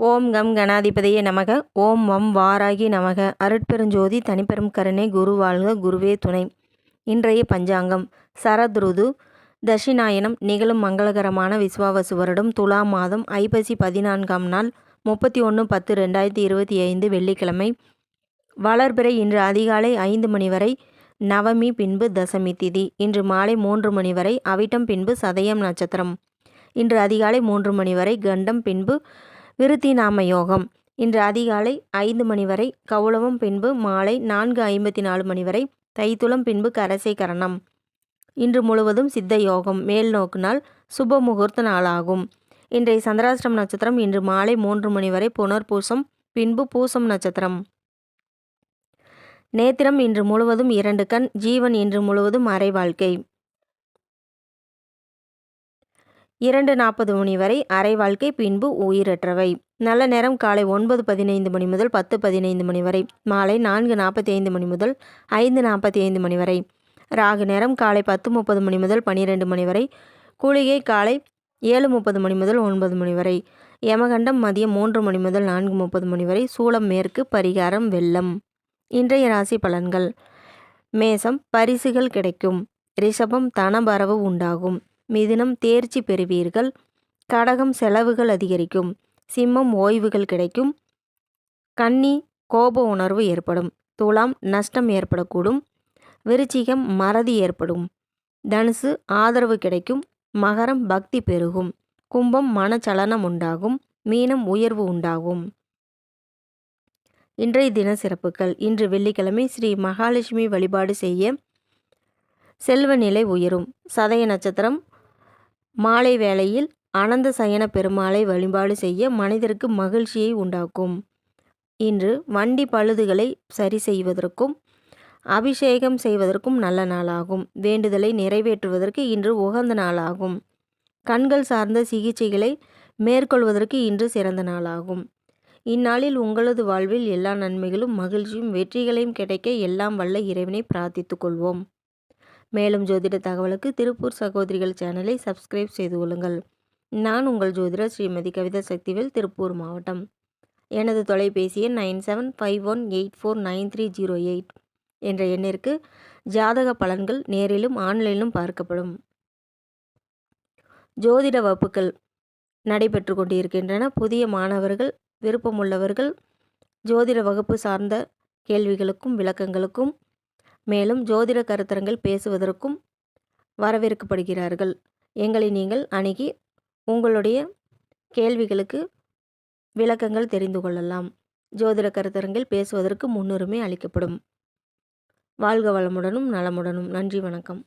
ஓம் come கணாதிபதியே நமக. ஓம் வம் வாராகி நமக. அருட்பெருஞ்சோதி தனிப்பெரும் கருணை குரு வாழ்க குருவே துணை. இன்றைய பஞ்சாங்கம். சரத்ருது தஷிநாயனம் நிகழும் மங்களகரமான விஸ்வாவசு வருடம் துலா மாதம் ஐப்பசி பதினான்காம் நாள் முப்பத்தி ஒன்று பத்து ரெண்டாயிரத்தி இருபத்தி ஐந்து வெள்ளிக்கிழமை. வளர்பிறை இன்று அதிகாலை ஐந்து மணி வரை நவமி பின்பு தசமி திதி. இன்று மாலை மூன்று மணி வரை அவிட்டம் பின்பு சதயம் நட்சத்திரம். இன்று அதிகாலை மூன்று மணி வரை கண்டம் பின்பு விருத்தி நாம யோகம். இன்று அதிகாலை ஐந்து மணி வரை கவுளவம் பின்பு மாலை நான்கு ஐம்பத்தி நாலு மணி வரை தைத்துளம் பின்பு கரசை கரணம். இன்று முழுவதும் சித்த யோகம் மேல் நோக்கு நாள் சுப முகூர்த்த நாளாகும். இன்றைய சந்திராஷ்டிரம் நட்சத்திரம் இன்று மாலை மூன்று மணி வரை புனர்பூசம் பின்பு பூசம் நட்சத்திரம். நேத்திரம் இன்று முழுவதும் இரண்டு கண் ஜீவன் இன்று முழுவதும் அரை வாழ்க்கை. இரண்டு நாற்பது மணி வரை அரை வாழ்க்கை பின்பு உயிரற்றவை. நல்ல நேரம் காலை ஒன்பது பதினைந்து மணி முதல் பத்து பதினைந்து மணி வரை மாலை நான்கு நாற்பத்தி ஐந்து மணி முதல் ஐந்து நாற்பத்தி ஐந்து மணி வரை. ராகு நேரம் காலை பத்து முப்பது மணி முதல் பன்னிரெண்டு மணி வரை கூலிகை காலை ஏழு முப்பது மணி முதல் ஒன்பது மணி வரை. யமகண்டம் மதியம் மூன்று மணி முதல் நான்கு முப்பது மணி வரை சூளம் மேற்கு பரிகாரம் வெள்ளம். இன்றைய ராசி பலன்கள். மேசம் பரிசுகள் கிடைக்கும். ரிஷபம் தனபரவு உண்டாகும். மிதுனம் தேர்ச்சி பெறுவீர்கள். கடகம் செலவுகள் அதிகரிக்கும். சிம்மம் ஓய்வுகள் கிடைக்கும். கன்னி கோப உணர்வு ஏற்படும். துலாம் நஷ்டம் ஏற்படக்கூடும். விருச்சிகம் மறதி ஏற்படும். தனுசு ஆதரவு கிடைக்கும். மகரம் பக்தி பெருகும். கும்பம் மனச்சலனம் உண்டாகும். மீனம் உயர்வு உண்டாகும். இன்றைய தின சிறப்புகள். இன்று வெள்ளிக்கிழமை ஸ்ரீ மகாலட்சுமி வழிபாடு செய்ய செல்வ நிலை உயரும். சதய நட்சத்திரம் மாலை வேளையில் அனந்த சயன பெருமாளை வழிபாடு செய்ய மனிதருக்கு மகிழ்ச்சியை உண்டாக்கும். இன்று வண்டி பழுதுகளை சரி செய்வதற்கும் அபிஷேகம் செய்வதற்கும் நல்ல நாளாகும். வேண்டுதலை நிறைவேற்றுவதற்கு இன்று உகந்த நாளாகும். கண்கள் சார்ந்த சிகிச்சைகளை மேற்கொள்வதற்கு இன்று சிறந்த நாளாகும். இந்நாளில் உங்களது வாழ்வில் எல்லா நன்மைகளும் மகிழ்ச்சியும் வெற்றிகளையும் கிடைக்க எல்லாம் வல்ல இறைவனை பிரார்த்தித்துக் கொள்வோம். மேலும் ஜோதிட தகவலுக்கு திருப்பூர் சகோதரிகள் சேனலை சப்ஸ்கிரைப் செய்து கொள்ளுங்கள். நான் உங்கள் ஜோதிடர் ஸ்ரீமதி கவிதா சக்திவேல் திருப்பூர் மாவட்டம். எனது தொலைபேசி எண் nine seven five one eight four nine three zero eight என்ற எண்ணிற்கு ஜாதக பலன்கள் நேரிலும் ஆன்லைனிலும் பார்க்கப்படும். ஜோதிட வகுப்புகள் நடைபெற்று கொண்டிருக்கின்றன. புதிய மாணவர்கள் விருப்பமுள்ளவர்கள் ஜோதிட வகுப்பு சார்ந்த கேள்விகளுக்கும் விளக்கங்களுக்கும் மேலும் ஜோதிட கருத்தரங்கள் பேசுவதற்கும் வரவேற்கப்படுகிறார்கள். எங்களை நீங்கள் அணுகி உங்களுடைய கேள்விகளுக்கு விளக்கங்கள் தெரிந்து கொள்ளலாம். ஜோதிட கருத்தரங்கில் பேசுவதற்கு முன்னுரிமை அளிக்கப்படும். வாழ்க வளமுடனும் நலமுடனும். நன்றி வணக்கம்.